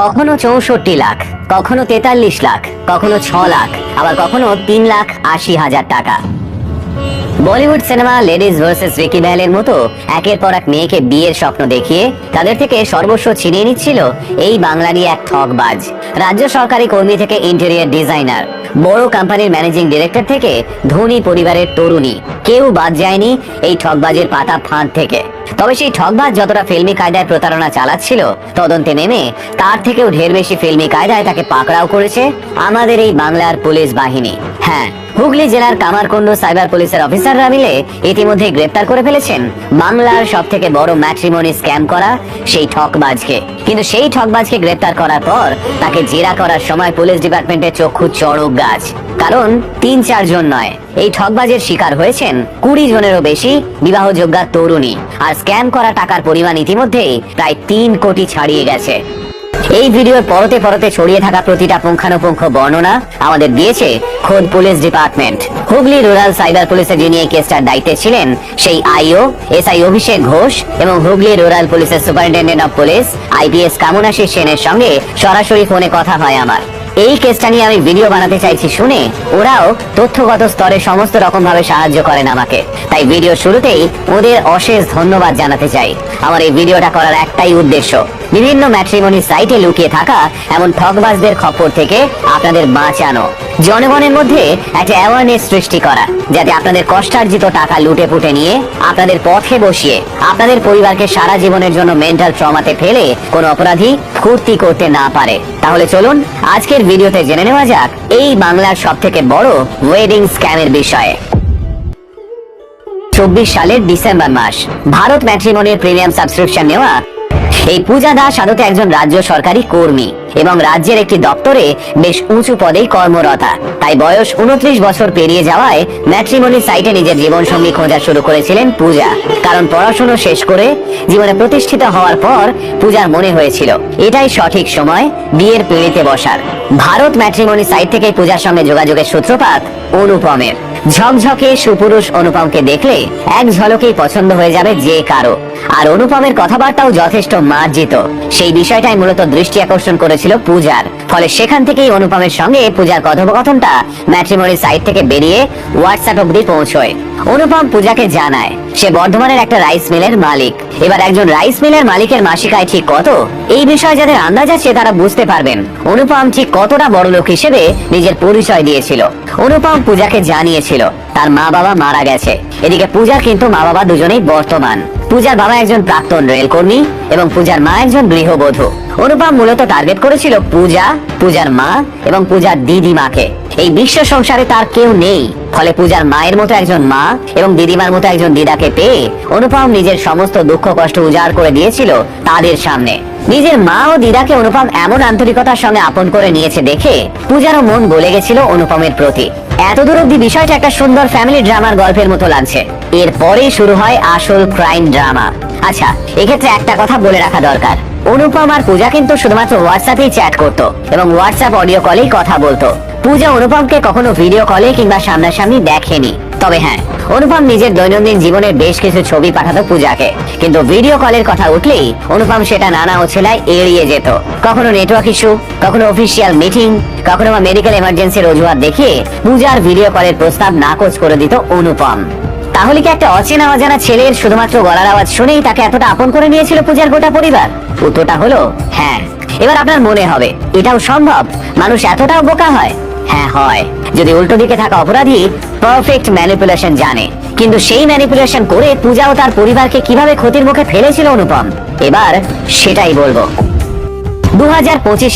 কখনো চৌষট্টি লাখ, কখনো তেতাল্লিশ লাখ, কখনো ছ লাখ, আবার কখনো তিন লাখ আশি হাজার টাকা। Bollywood cinema ladies versus Ricky ম্যালের মতো একের পর এক মেয়েকে বিয়ের স্বপ্ন দেখিয়ে তাদের থেকে সর্বস্ব ছিনিয়ে নিচ্ছিল এই বাংলারই এক ঠকবাজ রাজ্য সরকারি কর্মী থেকে ইন্টেরিয়ার ডিজাইনার বড় কোম্পানির ম্যানেজিং ডিরেক্টর থেকে ধনী পরিবারের তরুণী। কেউ বাদ যায়নি এই ঠকবাজের পাতা ফাঁদ থেকে। তবে সেই ঠকবাজ যতটা ফিল্মি কায়দায় প্রতারণা চালাচ্ছিল, তদন্তে নেমে তার থেকেও ঢের বেশি ফিল্মি কায়দায় তাকে পাকড়াও করেছে আমাদের এই বাংলার পুলিশ বাহিনী। হ্যাঁ হুগলি জেলার কামারকুন্ড সাইবার পুলিশের অফিসাররা মিলে ইতিমধ্যে গ্রেপ্তার করে ফেলেছেন বাংলার সব থেকে বড় ম্যাট্রিমনি স্ক্যাম করা সেই ঠকবাজকে কিন্তু সেই ঠকবাজকে গ্রেপ্তার করার পর তাকে জেরা করার সময় পুলিশ ডিপার্টমেন্টের চক্ষু চড়ক গাছ। কারণ তিন চারজন নয়। এই ঠকবাজের শিকার হয়েছেন কুড়ি জনেরও বেশি বিবাহযোগ্যা তরুণী। আর স্ক্যাম করা টাকার পরিমাণ ইতিমধ্যেই প্রায় তিন কোটি ছাড়িয়ে গেছে। এই ভিডিওর পরতে পরতে ছড়িয়ে থাকা প্রতিটা পুঙ্খানুপুঙ্খ বর্ণনা আমাদের দিয়েছে খোদ police department. Hooghly rural cyber পুলিশের যিনি এই কেসটার দায়িত্বে ছিলেন, সেই আইও, এসআই অভিষেক ঘোষ এবং হুগলি রুরাল পুলিশের superintendent of police, IPS Kamanashi সেনের সঙ্গে সরাসরি ফোনে কথা হয় আমার। এই কেসটা নিয়ে আমি ভিডিও বানাতে চাইছি, শুনে ওরাও তথ্যগত স্তরে সমস্ত রকম ভাবে সাহায্য করেন আমাকে। তাই ভিডিও শুরুতেই ওদের অশেষ ধন্যবাদ জানাতে চাই। আমার এই ভিডিওটা করার একটাই উদ্দেশ্য। বিভিন্ন ম্যাট্রিমনি সাইটে লুকিয়ে থাকা এমন ঠকবাজদের খপ্পর থেকে আপনাদের বাঁচানো। জনগণের মধ্যে একটা অ্যাওয়ারনেস সৃষ্টি করা, যাতে আপনাদের কষ্টার্জিত টাকা লুটে পুটে নিয়ে আপনাদের পথে বসিয়ে, আপনাদের পরিবারকে সারা জীবনের জন্য মেন্টাল ট্রমাতে ফেলে কোনো অপরাধী ফুর্তি করতে না পারে। তাহলে চলুন, আজকের ভিডিওতে জেনে নেওয়া যাক, এই বাংলার সব থেকে বড় ওয়েডিং স্ক্যামের বিষয়ে। সালের ডিসেম্বর মাস। ভারত ম্যাট্রিমনির প্রিমিয়াম সাবস্ক্রিপশন নেওয়া। এই পূজা দাস আদতে একজন রাজ্য সরকারি কর্মী এবং রাজ্যের একটি দপ্তরে বেশ উঁচু পদেই কর্মরতা। তাই বয়স উনত্রিশ বছর পেরিয়ে যাওয়ায় ম্যাট্রিমনি সাইটে নিজের জীবনসঙ্গী খোঁজা শুরু করেছিলেন পূজা। কারণ পড়াশোনা শেষ করে জীবনে প্রতিষ্ঠিত হওয়ার পর পূজার মনে হয়েছিল। এটাই সঠিক সময় বিয়ের পিড়িতে বসার। ভারত ম্যাট্রিমনি সাইট থেকে পূজার সঙ্গে যোগাযোগের সূত্রপাত অনুপমের। ঝকঝকে সুপুরুষ অনুপমকে দেখলে এক ঝলকেই পছন্দ হয়ে যাবে যে কারও। আর অনুপমের কথাবার্তাও যথেষ্ট মার্জিত। সেই বিষয়টাই মূলত দৃষ্টি আকর্ষণ করেছিল পূজার। ফলে সেখান থেকেই অনুপমের সঙ্গে পূজার কথোপকথনটা ম্যাট্রিমনি সাইট থেকে বেরিয়ে হোয়াটসঅ্যাপ অব্দি পৌঁছয়। অনুপম পূজাকে জানায়, সে বর্ধমানের একটা রাইস মিলের মালিক। এবার একজন রাইস মিলের মালিকের মাসিক আয় ঠিক কত? এই বিষয়ে যাদের আন্দাজ আছে তারা বুঝতে পারবেন। অনুপম ঠিক কতটা বড় লোক হিসেবে নিজের পরিচয় দিয়েছিল। অনুপম পূজাকে জানিয়েছিল, তার মা বাবা মারা গেছে। এদিকে পূজা কিন্তু মা বাবা দুজনেই বর্তমান। পূজার বাবা একজন প্রাক্তন রেল কর্মী এবং পূজার মা একজন গৃহবধূ। অনুপম মূলত টার্গেট করেছিল পূজা, পূজার মা এবং পূজার দিদিমাকে এই বিশ্ব সংসারে তার কেউ নেই। ফলে পূজার মায়ের মতো একজন মা এবং দিদিমার মতো একজন দিদাকে পেয়ে অনুপম নিজের সমস্ত দুঃখ কষ্ট উজাড় করে দিয়েছিল তাদের সামনে। নিজের মা ও দিদাকে অনুপম এমন আন্তরিকতার সঙ্গে আপন করে নিয়েছে দেখে পূজারও মন গলে গেছিল অনুপমের প্রতি। এত দূর অব্দি বিষয়টা একটা সুন্দর ফ্যামিলি ড্রামার গল্পের মতো লাগছে। এরপরেই শুরু হয় আসল ক্রাইম ড্রামা আচ্ছা এক্ষেত্রে একটা কথা বলে রাখা দরকার। অনুপম আর পূজা কিন্তু শুধুমাত্র হোয়াটসঅ্যাপেই চ্যাট করতো এবং হোয়াটসঅ্যাপ অডিও কলেই কথা বলতো। পূজা অনুপমকে কখনো ভিডিও কলে কিংবা সামনাসামনি দেখেনি। তবে হ্যাঁ অনুপম নিজের দৈনন্দিন জীবনের বেশ কিছু ছবি পাঠাতো পূজাকে। কিন্তু ভিডিও কলের কথা উঠলেই অনুপম সেটা নানা ওছেলায় এড়িয়ে যেত। কখনো নেটওয়ার্ক ইস্যু কখনো অফিসিয়াল মিটিং কখনো বা মেডিকেল এমার্জেন্সির অজুহাত দেখিয়ে পূজার ভিডিও কলের প্রস্তাব নাকচ করে দিত অনুপম। তাহলে কি একটা অচেনা অজানা ছেলের শুধুমাত্র গলার আওয়াজ শুনেই তাকে এতটা আপন করে নিয়েছিল পূজার গোটা পরিবার? উত্তরটা হলো হ্যাঁ। এবার আপনার মনে হবে, এটাও সম্ভব। মানুষ এতটাও বোকা হয়। হ্যাঁ হয়। যদি উল্টো দিকে থাকা অপরাধী পারফেক্ট ম্যানিপুলেশন জানে। কিন্তু সেই ম্যানিপুলেশন করে পূজা ও তার পরিবারকে কীভাবে ক্ষতির মুখে ফেলেছিল অনুপম? এবার সেটাই বলব। দু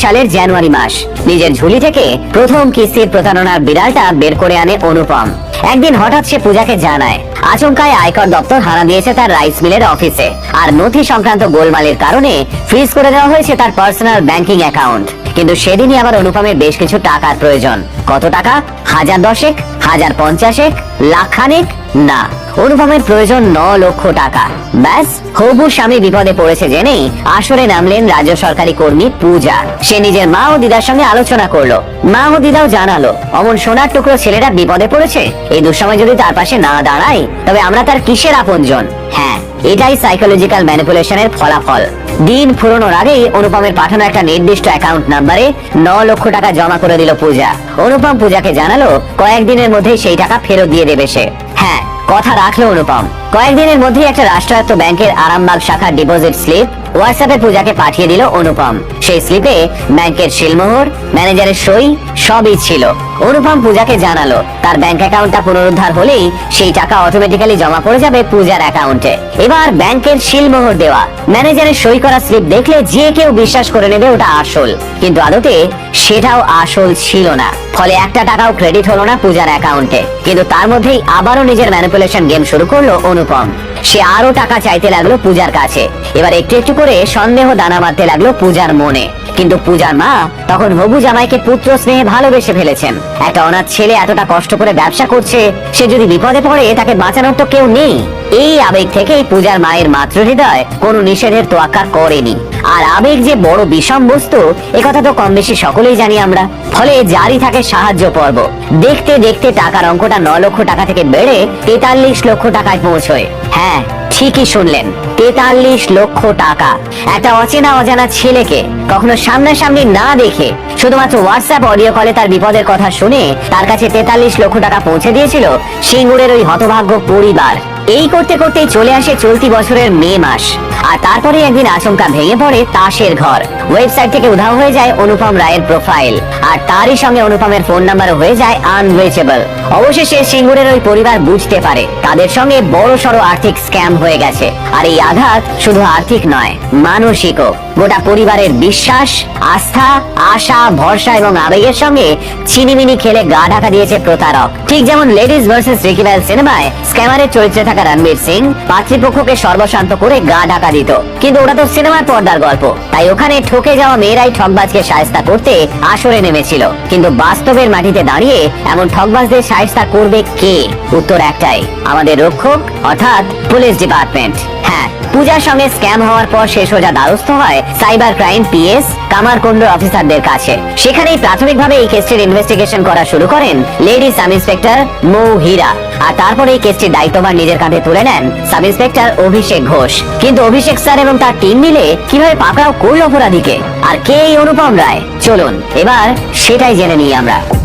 সালের জানুয়ারি মাস। নিজের ঝুলি থেকে প্রথম কিস্তির প্রতারণার বিড়ালটা বের করে আনে অনুপম। একদিন হঠাৎ সে পূজাকে জানায়, আচমকায় আয়কর দপ্তর হানা দিয়েছে তার রাইস মিলের অফিসে। আর নথি সংক্রান্ত গোলমালের কারণে ফ্রিজ করে দেওয়া হয়েছে তার পার্সোনাল ব্যাংকিং অ্যাকাউন্ট কিন্তু সেদিনই আবার অনুপমের বেশ কিছু টাকার প্রয়োজন। কত টাকা? হাজার দশেক? হাজার পঞ্চাশেক? লাখ খানেক না। অনুপমের প্রয়োজন ন লক্ষ টাকা। ব্যাস, হবু স্বামী বিপদে পড়েছে জেনেই আসরে নামলেন রাজ্য সরকারি কর্মী পূজা। সে নিজের মা ও দিদার সঙ্গে আলোচনা করল। মা ও দিদাও জানালো, অমন সোনার টুকরো ছেলেরা বিপদে পড়েছে? এই দুঃসময় যদি তার পাশে না দাঁড়াই তবে আমরা তার কিসের আপনজন? হ্যাঁ এটাই সাইকোলজিক্যাল ম্যানিপুলেশনের ফলাফল। দিন ফুরোনোর আগেই অনুপমের পাঠানো একটা নির্দিষ্ট অ্যাকাউন্ট নাম্বারে ন লক্ষ টাকা জমা করে দিল পূজা। অনুপম পূজাকে জানালো, কয়েকদিনের মধ্যেই সেই টাকা ফেরত দিয়ে দেবে সে। হ্যাঁ কথা রাখল অনুপম। কয়েকদিনের মধ্যেই একটা রাষ্ট্রায়ত্ত ব্যাংকের আরামবাগ শাখার ডিপোজিট স্লিপ হোয়াটসঅ্যাপে পূজাকে পাঠিয়ে দিল অনুপম। সেই স্লিপে ব্যাংকের শিলমোহর ম্যানেজারের সই, সবই ছিল। অনুপম পূজাকে জানালো, তার ব্যাংক অ্যাকাউন্টটা পুনরুদ্ধার হলেই সেই টাকা অটোমেটিক্যালি জমা পড়ে যাবে পূজার অ্যাকাউন্টে এবার ব্যাংকের শিলমোহর দেওয়া ম্যানেজারের সই করা স্লিপ দেখলে যে কেউ বিশ্বাস করে নেবে ওটা আসল। কিন্তু আদতে সেটাও আসল ছিল না। ফলে একটা টাকাও ক্রেডিট হলো না পূজার অ্যাকাউন্টে কিন্তু তার মধ্যেই আবারও নিজের ম্যানিপুলেশন গেম শুরু করল অনুপম। সে আরও টাকা চাইতে লাগল পূজার কাছে। এবার একটু একটু করে সন্দেহ দানা মারতে লাগল পূজার মনে। কিন্তু পূজার মা তখন হবু জামাইকে পুত্র স্নেহে ভালোবেসে ফেলেছেন। একটা অনাথ ছেলে এতটা কষ্ট করে ব্যবসা করছে, সে যদি বিপদে পড়ে তাকে বাঁচানোর তো কেউ নেই। এই আবেগ থেকেই পূজার মায়ের মাতৃ হৃদয় কোনো নিষেধের তোয়াক্কা করেনি। আর আবেগ যে বড় বিষম বস্তু একথা তো কম বেশি সকলেই জানি আমরা। ফলে জারি থাকে সাহায্য পর্ব। দেখতে দেখতে টাকার অঙ্কটা ন লক্ষ টাকা থেকে বেড়ে তেতাল্লিশ লক্ষ টাকায় পৌঁছয়। হ্যাঁ ঠিকই শুনলেন, তেতাল্লিশ লক্ষ টাকা। একটা অচেনা অজানা ছেলেকে কখনো সামনাসামনি না দেখে শুধুমাত্র হোয়াটসঅ্যাপ অডিও কলে তার বিপদের কথা শুনে তার কাছে তেতাল্লিশ লক্ষ টাকা পৌঁছে দিয়েছিল সিঙ্গুরের ওই হতভাগ্য পরিবার। এই করতে করতেই চলে আসে চলতি বছরের মে মাস। আর তারপরে একদিন আচমকা ভেঙে পড়ে তাসের ঘর। ওয়েবসাইট থেকে উধাও হয়ে যায় অনুপম রায়ের প্রোফাইল। আর তারই সঙ্গে অনুপমের ফোন নাম্বারও হয়ে যায় আনরিচেবল অবশেষে সিঙ্গুরের ওই পরিবার বুঝতে পারে, তাদের সঙ্গে বড় সড়ো আর্থিক স্ক্যাম হয়ে গেছে। আর এই আঘাত শুধু আর্থিক নয়, মানসিকও। গোটা পরিবারের বিশ্বাস, আস্থা, আশা, ভরসা এবং আবেগের সঙ্গে চিনিমিনি খেলে গা ঢাকা দিয়েছে প্রতারক। ঠিক যেমন লেডিজ ভার্সেস রিকিভ্যাল সিনেমায় স্ক্যামারের চরিত্রে থাকা রণবীর সিং পাত্রীপক্ষকে সর্বশান্ত করে গা ঢাকা দিত। কিন্তু ওটা তো সিনেমার পর্দার গল্প। তাই ওখানে ঠকে যাওয়া মেয়েরাই ঠকবাজকে সায়স্তা করতে আসরে নেমেছিল। কিন্তু বাস্তবের মাটিতে দাঁড়িয়ে এমন ঠকবাজদের সায়স্তা করবে কে? উত্তর একটাই, আমাদের রক্ষক, অর্থাৎ পুলিশ ডিপার্টমেন্ট। হ্যাঁ পূজার সঙ্গে স্ক্যাম হওয়ার পর সে সোজা দ্বারস্থ হয় সাইবার ক্রাইম পিএস কামারকুন্ড অফিসারদের কাছে। সেখানেই প্রাথমিকভাবে এই কেসটির ইনভেস্টিগেশন করা শুরু করেন lady sub inspector Mou Hira আর তারপরে এই কেসটির দায়িত্বভার নিজের কাঁধে তুলে নেন সাব ইন্সপেক্টর অভিষেক ঘোষ। কিন্তু অভিষেক স্যার এবং তার টিম মিলে কীভাবে পাকড়াও করল অপরাধীকে? আর কে এই অনুপম রায়? চলুন, এবার সেটাই জেনে নিই আমরা।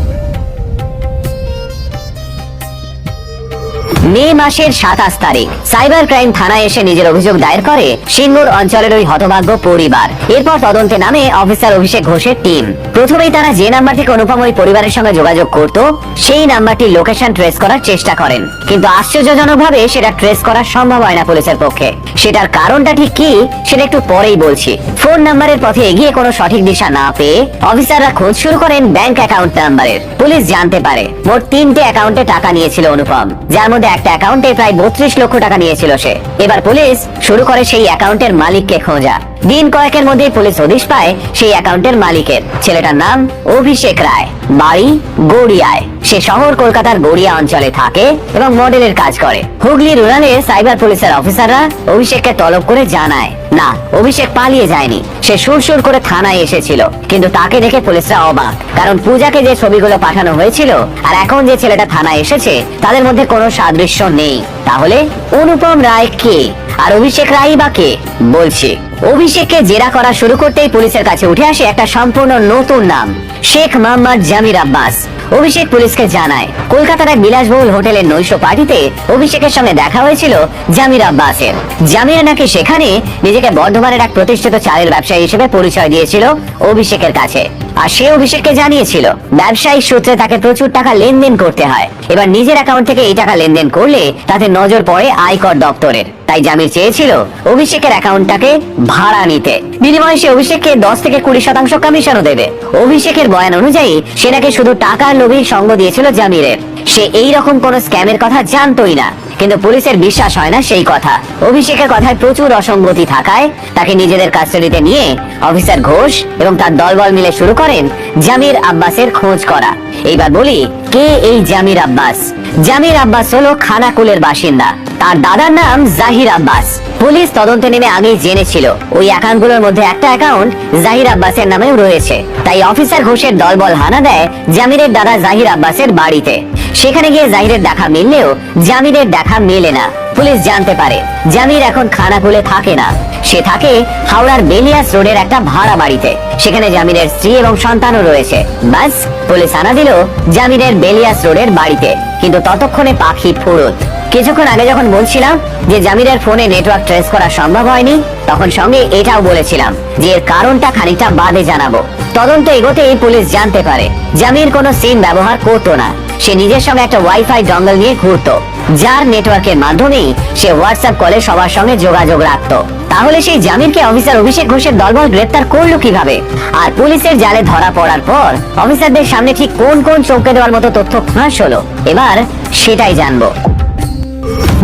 মে মাসের সাতাশ তারিখ। সাইবার ক্রাইম থানায় এসে নিজের অভিযোগ দায়ের করে সিঙ্গুর অঞ্চলের ওই হতভাগ্য পরিবার। এরপর তদন্তে নামে অফিসার অভিষেক ঘোষের টিম। প্রথমেই তারা যে নাম্বার থেকে অনুপম ওই পরিবারের সঙ্গে যোগাযোগ করত, সেই নাম্বারটি লোকেশন ট্রেস করার চেষ্টা করেন। কিন্তু আশ্চর্যজনকভাবে সেটা ট্রেস করা সম্ভব হয় না পুলিশের পক্ষে। সেটার কারণটা ঠিক কি, সেটা একটু পরেই বলছি। ফোন নাম্বারের পথে এগিয়ে কোনো সঠিক দিশা না পেয়ে অফিসাররা খোঁজ শুরু করেন ব্যাংক অ্যাকাউন্ট নাম্বারের পুলিশ জানতে পারে, মোট তিনটে অ্যাকাউন্টে টাকা নিয়েছিল অনুপম। যার মধ্যে একটা অ্যাকাউন্টে প্রায় বত্রিশ লক্ষ টাকা নিয়েছিল সে। এবার পুলিশ শুরু করে সেই অ্যাকাউন্টের মালিককে খোঁজা। দিন কয়েকের মধ্যে পুলিশ হদিশ পায় সেই অ্যাকাউন্টের মালিকের। ছেলেটার নাম অভিষেক রায়। বাড়ি গড়িয়ায়। সে শহর কলকাতার গড়িয়া অঞ্চলে থাকে এবং মডেলের কাজ করে। হুগলি রুরালে সাইবার পুলিশের অফিসাররা অভিষেককে তলব করে জানায়, না, অভিষেক পালিয়ে যায়নি। সে সুরসুর করে থানায় এসেছিল, কিন্তু তাকে দেখে পুলিশরা অবাক, কারণ পূজাকে যে ছবিগুলো পাঠানো হয়েছিল আর এখন যে ছেলেটা থানায় এসেছে, তাদের মধ্যে কোনো সাদৃশ্য নেই। তাহলে অনুপম রায় কে? আর অভিষেক রায় বা কে? বলছি। অভিষেককে জেরা করা শুরু করতেই পুলিশের কাছে উঠে আসে একটা সম্পূর্ণ নতুন নাম, শেখ মোহাম্মদ জামির আব্বাস। অভিষেক পুলিশকে জানায়, কলকাতার এক বিলাসবহুল হোটেলের নৈশ পার্টিতে অভিষেকের সঙ্গে দেখা হয়েছিল জামির আব্বাসের। জামির নাকি সেখানে নিজেকে বর্ধমানের এক প্রতিষ্ঠিত চালের ব্যবসায়ী হিসেবে পরিচয় দিয়েছিল অভিষেকের কাছে। আর সে অভিষেককে জানিয়েছিল ব্যবসায়িক সূত্রে তাকে প্রচুর টাকা লেনদেন করতে হয়। এবার নিজের অ্যাকাউন্ট থেকে এই টাকা লেনদেন করলে তাতে নজর পড়ে আয়কর দপ্তরের। তাই জামির চেয়েছিল অভিষেকের অ্যাকাউন্টটাকে ভাড়া নিতে। বিনিময়ে সে অভিষেককে দশ থেকে কুড়ি শতাংশ কমিশনও দেবে। অভিষেকের বয়ান অনুযায়ী, সে নাকি শুধু টাকার লোভী সঙ্গ দিয়েছিল জামিরের। সে এই রকম কোন স্ক্যামের কথা জানতোই না। কিন্তু পুলিশের বিশ্বাস হয় না সেই কথা। অভিষেকের কথায় প্রচুর অসঙ্গতি থাকায় তাকে নিজেদের কাস্টডিতে নিয়ে অফিসার ঘোষ এবং তার দলবল মিলে শুরু করেন জামির আব্বাসের খোঁজ করা। এইবার বলি, কে এই জামির আব্বাস? জামির আব্বাস হলো খানাকুলের বাসিন্দা। তার দাদার নাম জাহির আব্বাস। পুলিশ তদন্তে নেমে আগেই জেনেছিল। ওই অ্যাকাউন্টগুলোর মধ্যে একটা অ্যাকাউন্ট জাহির আব্বাসের নামেও রয়েছে। তাই অফিসার ঘোষের দলবল হানা দেয় জামিরের দাদা জাহির আব্বাসের বাড়িতে। সেখানে গিয়ে জাহিরের দেখা মিললেও জামিরের দেখা মেলে না। পুলিশ জানতে পারে, জামির এখন খানাকুলে থাকে না। সে থাকে হাওড়ার বেলিয়াস রোডের একটা ভাড়া বাড়িতে। সেখানে জামিরের স্ত্রী এবং সন্তানও রয়েছে। বাস, পুলিশ আনা দিল জামিরের বেলিয়াস রোডের বাড়িতে। কিন্তু ততক্ষণে পাখি ফুরত। কিছুক্ষণ আগে যখন বলছিলাম যে জামিরের ফোনে নেটওয়ার্ক ট্রেস করা সম্ভব হয়নি, তখন সঙ্গে এটাও বলেছিলাম যে এর কারণটা খানিকটা বাদে জানাব। তদন্ত এগোতেই পুলিশ জানতে পারে, জামির কোনো সিম ব্যবহার করতো না। সে নিজের সঙ্গে একটা ওয়াইফাই ডঙ্গল নিয়ে ঘুরতো, যার নেটওয়ার্কের মাধ্যমেই সে হোয়াটসঅ্যাপ কলে সবার সঙ্গে যোগাযোগ রাখতো। তাহলে সেই জামিরকে অফিসার অভিষেক ঘোষের দলবল গ্রেপ্তার করল কীভাবে? আর পুলিশের জালে ধরা পড়ার পর অফিসারদের সামনে ঠিক কোন কোন চমকে দেওয়ার মতো তথ্য ফাঁস হলো? এবার সেটাই জানব।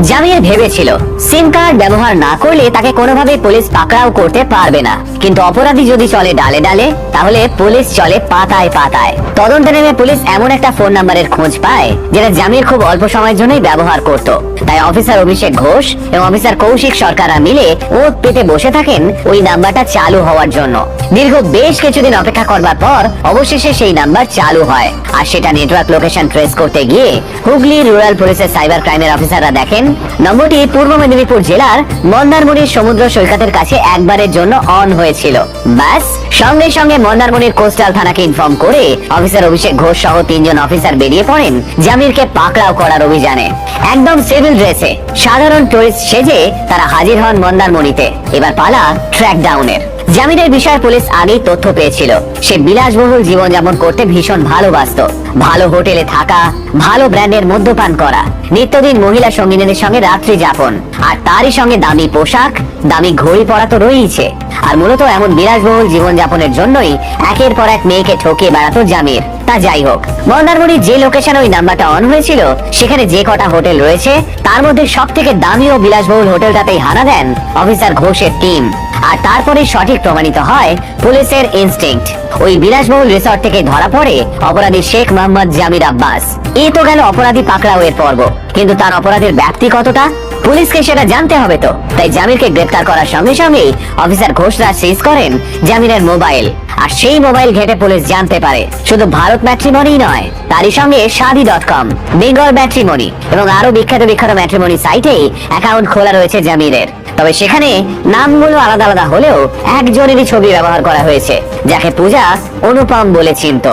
জামির ভেবেছিল। সিম কার্ড ব্যবহার না করলে তাকে কোনোভাবে পুলিশ পাকড়াও করতে পারবে না। কিন্তু অপরাধী যদি চলে ডালে ডালে, তাহলে পুলিশ চলে পাতায় পাতায়। তদন্তে নেমে পুলিশ এমন একটা ফোন নাম্বারের খোঁজ পায়, যেটা জামির খুব অল্প সময়ের জন্যই ব্যবহার করত। তাই অফিসার অভিষেক ঘোষ এবং অফিসার কৌশিক সরকাররা মিলে ওত পেতে বসে থাকেন ওই নাম্বারটা চালু হওয়ার জন্য। দীর্ঘ বেশ কিছুদিন অপেক্ষা করবার পর অবশেষে সেই নাম্বার চালু হয়। আর সেটা নেটওয়ার্ক লোকেশন ট্রেস করতে গিয়ে হুগলি রুরাল পুলিশের সাইবার ক্রাইমের অফিসাররা দেখেন নম্বরটি পূর্ব মেদিনীপুর জেলার মন্দারমণির সমুদ্র সৈকতের কাছে একবারের জন্য অন হয়েছিল। ব্যাস, সঙ্গে সঙ্গে মন্দারমণির কোস্টাল থানাকে ইনফর্ম করে অফিসার অভিষেক ঘোষ সহ তিনজন অফিসার বেরিয়ে পড়েন জামিরকে পাকড়াও করার অভিযানে। একদম সিভিল ড্রেসে সাধারণ টুরিস্ট সেজে তারা হাজির হন মন্দারমণিতে। এবার পালা ট্র্যাক ডাউনের জামিনের বিষয়ে পুলিশ আগেই তথ্য পেয়েছিল। সে বিলাসবহুল জীবনযাপন করতে ভীষণ ভালোবাসতো। ভালো হোটেলে থাকা, ভালো ব্র্যান্ডের মদ্যপান করা, নিত্যদিন মহিলা সঙ্গিনীদের সঙ্গে রাত্রি যাপন, আর তারই সঙ্গে দামি পোশাক, দামি ঘড়ি পরা তো রয়েইছে। আর মূলত এমন বিলাসবহুল জীবনযাপনের জন্যই একের পর এক মেয়েকে ঠকিয়ে বেড়াতো জামির। তা যাই হোক মন্দারমণির যে লোকেশনে ওই নাম্বারটা অন হয়েছিল, সেখানে যে কটা হোটেল রয়েছে, তার মধ্যে সব থেকে দামি ও বিলাসবহুল হোটেলটাতেই হানা দেন অফিসার ঘোষের টিম আর তারপরে সঠিক প্রমাণিত হয় পুলিশের ইনস্টিংক্ট ওই বিলাসবহুল রিসর্ট থেকে ধরা পড়ে অপরাধী শেখ মোহাম্মদ জামির আব্বাস। এ তো গেল অপরাধী পাকড়াও এর পর্ব। কিন্তু তার অপরাধের ব্যাপ্তি কতটা? পুলিশকে সেটা জানতে হবে তো। তাই জামিরকে গ্রেপ্তার করার সঙ্গে সঙ্গেই অফিসার ঘোষরা সিজ করেন জামিরের মোবাইল। আর সেই মোবাইল ঘেটে পুলিশ জানতে পারে, শুধু ভারত ম্যাট্রিমনি নয়, তারই সঙ্গে শাদি ডট কম, বেঙ্গল ম্যাট্রিমনি এবং আরও বিখ্যাত বিখ্যাত ম্যাট্রিমনি সাইটেই অ্যাকাউন্ট খোলা রয়েছে জামিরের। তবে সেখানে নামগুলো আলাদা আলাদা হলেও একজনেরই ছবি ব্যবহার করা হয়েছে, যাকে পূজা অনুপম বলে চিনত।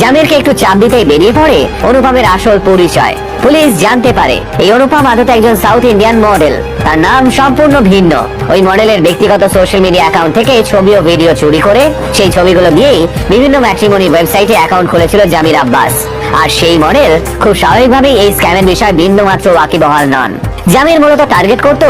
জামিরকে একটু চাপ দিতেই বেরিয়ে পড়ে অনুপমের আসল পরিচয়। পুলিশ জানতে পারে, এই অনুপম আদতে একজন সাউথ ইন্ডিয়ান মডেল তার নাম সম্পূর্ণ ভিন্ন। ওই মডেলের ব্যক্তিগত সোশ্যাল মিডিয়া অ্যাকাউন্ট থেকে ছবি ও ভিডিও চুরি করে সেই ছবিগুলো দিয়েই বিভিন্ন ম্যাট্রিমনি ওয়েবসাইটে অ্যাকাউন্ট খুলেছিল জামির আব্বাস। আর সেই মডেল খুব স্বাভাবিকভাবেই এই স্ক্যামের বিষয়ে বিন্দুমাত্র ওয়াকিবহাল নন। জামির মূলত টার্গেট করত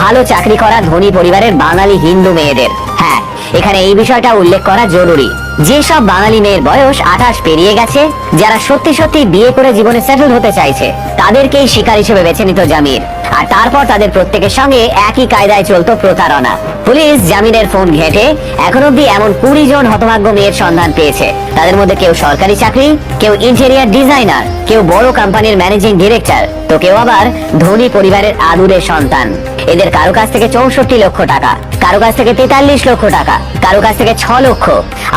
ভালো চাকরি করা ধনী পরিবারের বাঙালি হিন্দু মেয়েদের। হ্যাঁ এখানে এই বিষয়টা উল্লেখ করা জরুরি। যেসব বাঙালি মেয়ের বয়স আঠাশ পেরিয়ে গেছে, যারা সত্যি সত্যি বিয়ে করে জীবনে সেটেল হতে চাইছে, তাদেরকেই শিকার হিসেবে বেছে নিত জামির। আর তারপর তাদের প্রত্যেকের সঙ্গে একই কায়দায় চলতো প্রতারণা। পুলিশ জামিনের ফোন ঘেটে এখন অব্দি এমন কুড়ি জন হতভাগ্য মেয়ের সন্ধান পেয়েছে। তাদের মধ্যে কেউ সরকারি চাকরি, কেউ ইন্টেরিয়ার ডিজাইনার কেউ বড় কোম্পানির ম্যানেজিং ডিরেক্টর তো কেউ আবার ধনী পরিবারের আদুরের সন্তান। এদের কারও কাছ থেকে চৌষট্টি লক্ষ টাকা, কারও কাছ থেকে তেতাল্লিশ লক্ষ টাকা, কারও কাছ থেকে ছ লক্ষ,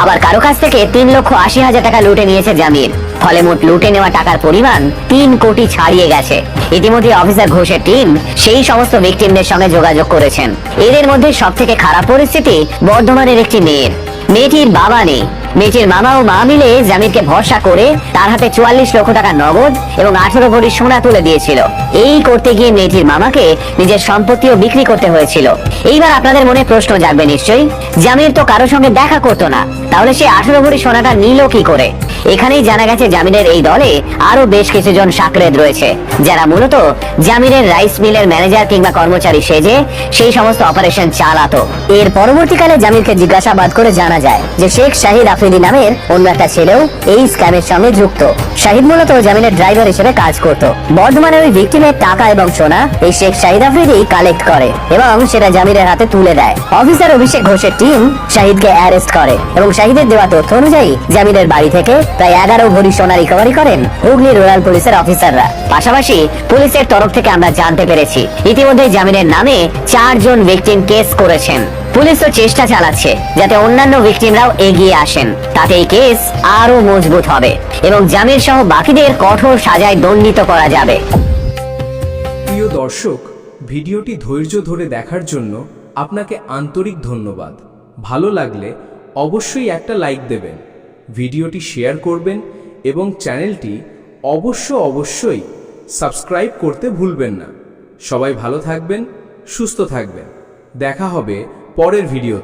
আবার কারও কাছ থেকে তিন লক্ষ আশি হাজার টাকা লুটে নিয়েছে জামির ফলে মোট লুটে নেওয়া টাকার পরিমাণ তিন কোটি ছাড়িয়ে গেছে। ইতিমধ্যে অফিসার ঘোষের টিম সেই সমস্ত ভিকটিমদের সঙ্গে যোগাযোগ করেছেন। এদের মধ্যে সব থেকে খারাপ পরিস্থিতি বর্ধমানের একটি মেয়ের। মেয়েটির বাবা নেই। মেয়েটির মামা ও মা মিলে জামিরকে ভরসা করে তার হাতে চুয়াল্লিশ লক্ষ টাকা নগদ এবং আঠারো ভরি সোনা তুলে দিয়েছিল। এই করতে গিয়ে মেয়েটির মামাকে নিজের সম্পত্তিও বিক্রি করতে হয়েছিল। এইবার আপনাদের মনে প্রশ্ন জাগবে নিশ্চয়ই জামির তো কারোর সঙ্গে দেখা করতো না, তাহলে সে আঠারো ভরি সোনাটা নিল কি করে? এখানেই জানা গেছে জামিনের এই দলে আরও বেশ কিছু জন সাকরেদ রয়েছে, যারা মূলত জামিনের রাইস মিলের ম্যানেজার কিংবা কর্মচারী সেজে সেই সমস্ত অপারেশন চালাতো। এর পরবর্তীকালে জামিরকে জিজ্ঞাসাবাদ করে জানা যায় যে শেখ শাহিদ আফ্রিদি নামের অন্য একটা ছেলেও এই স্ক্যামের সঙ্গে যুক্ত। শাহিদ মূলত জামিনের ড্রাইভার হিসেবে কাজ করত। বর্ধমানের ওই ভিক্টিমের টাকা এবং সোনা এই শেখ শাহিদ আফ্রিদি কালেক্ট করে এবং সেটা জামিরের হাতে তুলে দেয়। অফিসার অভিষেক ঘোষের টিম শাহিদকে অ্যারেস্ট করে এবং শাহিদের দেওয়া তথ্য অনুযায়ী জামিনের বাড়ি থেকে প্রায় এগারো ভরি সোনা রিকভারি করেন হুগলি রুরাল পুলিশের অফিসাররা। পাশাপাশি পুলিশের তরফ থেকে আমরা জানতে পেরেছি ইতিমধ্যে জামিনের নামে চারজন ভিকটিম কেস করেছেন। পুলিশও চেষ্টা চালাচ্ছে যাতে অন্যান্য ভিকটিমরাও এগিয়ে আসেন। তাতে এই কেস আরও মজবুত হবে এবং জামিন সহ বাকিদের কঠোর সাজায় দণ্ডিত করা যাবে। প্রিয় দর্শক, ভিডিওটি ধৈর্য ধরে দেখার জন্য আপনাকে আন্তরিক ধন্যবাদ। ভালো লাগলে অবশ্যই একটা লাইক দেবেন, ভিডিওটি শেয়ার করবেন এবং চ্যানেলটি অবশ্য অবশ্যই সাবস্ক্রাইব করতে ভুলবেন না। সবাই ভালো থাকবেন, সুস্থ থাকবেন। দেখা হবে পরের ভিডিওতে।